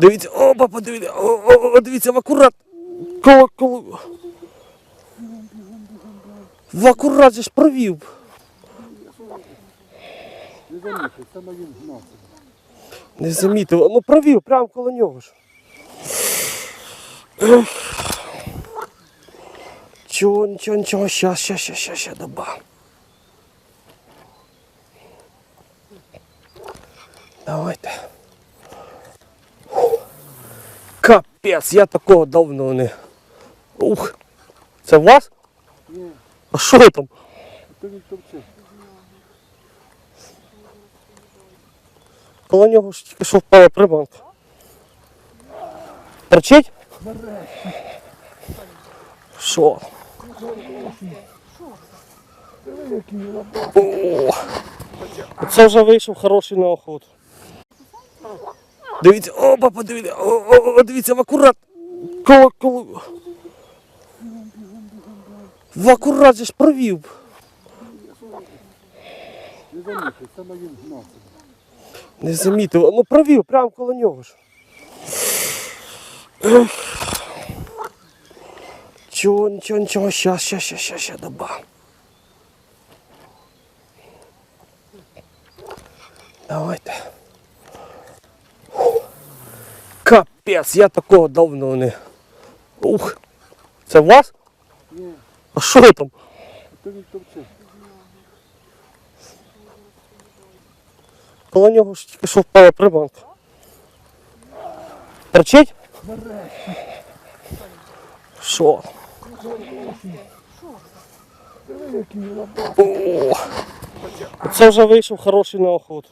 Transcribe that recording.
Дивіться, опа, подивіться, о, о, о, дивіться, в акурат. Коло, коло. В акурат же ж провів. Не замітив, ну провів, прямо коло нього ж. Чого, нічого, нічого, щас, щас, щас, щас, щас, доба. Давайте. Капець, я такого давно не. Ух. Це у вас? Ні, А що там? Коло нього ж тільки що впала приманка. Торчить? Що? О, Це вже вийшов хороший на охоту. Дивіться, опа, подивіться, о, о, о, дивіться, в акурат. Коло, коло. В акурат же ж провів. Не замітив, саме він гнався. Не замітив, ну провів, прямо коло нього ж. Ех. Чого, нічого, нічого, щас, щас, щас, щас, щас, доба. Давайте. Капець, я такого давно не. Ух. Це у вас? Ні, А що там? Коло нього ж тільки що впала приманка. Торчить? Що? О, Це вже вийшов хороший на охоту.